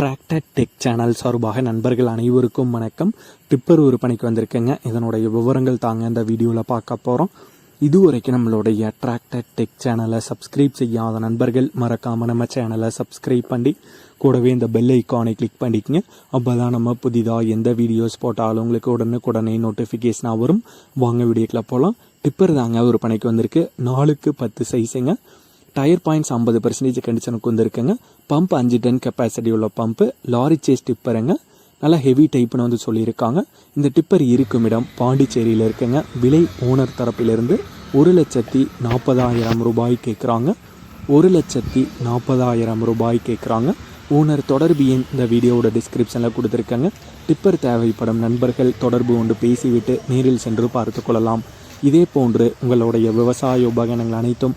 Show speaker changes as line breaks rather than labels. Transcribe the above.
Tractor tech channel சார்பாக நண்பர்கள் அனைவருக்கும் வணக்கம். டிப்பர் ஒரு பணிக்கு வந்திருக்கேங்க. இதனுடைய விவரங்கள் தாங்க இந்த வீடியோவில் பார்க்க போகிறோம் இதுவரைக்கும் நம்மளுடைய டிராக்டர் டெக் சேனலை சப்ஸ்கிரைப் செய்யாத நண்பர்கள் மறக்காமல் நம்ம சேனலை சப்ஸ்கிரைப் பண்ணி கூடவே இந்த பெல் ஐக்கானை கிளிக் பண்ணிக்கங்க. அப்போ தான் நம்ம புதிதாக எந்த வீடியோஸ் போட்டாலும் உங்களுக்கு உடனுக்குடனே நோட்டிஃபிகேஷனாக வரும். வாங்க வீடியோக்கில் போகலாம் டிப்பர் தாங்க ஒரு பணிக்கு வந்திருக்கு. நாலுக்கு பத்து சைஸுங்க டயர் பாயிண்ட்ஸ் ஐம்பது பர்சன்டேஜ் கண்டிஷனுக்கு வந்திருக்குங்க பம்ப் அஞ்சு டன் கெப்பாசிட்டி உள்ள பம்ப்பு லாரி சேஸ் டிப்பருங்க நல்லா ஹெவி டைப்னு வந்து சொல்லியிருக்காங்க. இந்த டிப்பர் இருக்கும் இடம் பாண்டிச்சேரியில் இருக்குங்க. விலை ஓனர் தரப்பிலிருந்து ஒரு லட்சத்தி நாற்பதாயிரம் ரூபாய் கேட்குறாங்க ஒரு லட்சத்தி நாற்பதாயிரம் ரூபாய் கேட்குறாங்க ஓனர் தொடர்பு எண் இந்த வீடியோவோட டிஸ்கிரிப்ஷனில் கொடுத்துருக்காங்க. டிப்பர் தேவைப்படும் நண்பர்கள் தொடர்பு கொண்டு பேசிவிட்டு நேரில் சென்று பார்த்து கொள்ளலாம். இதே போன்று உங்களுடைய விவசாய உபகரணங்கள் அனைத்தும்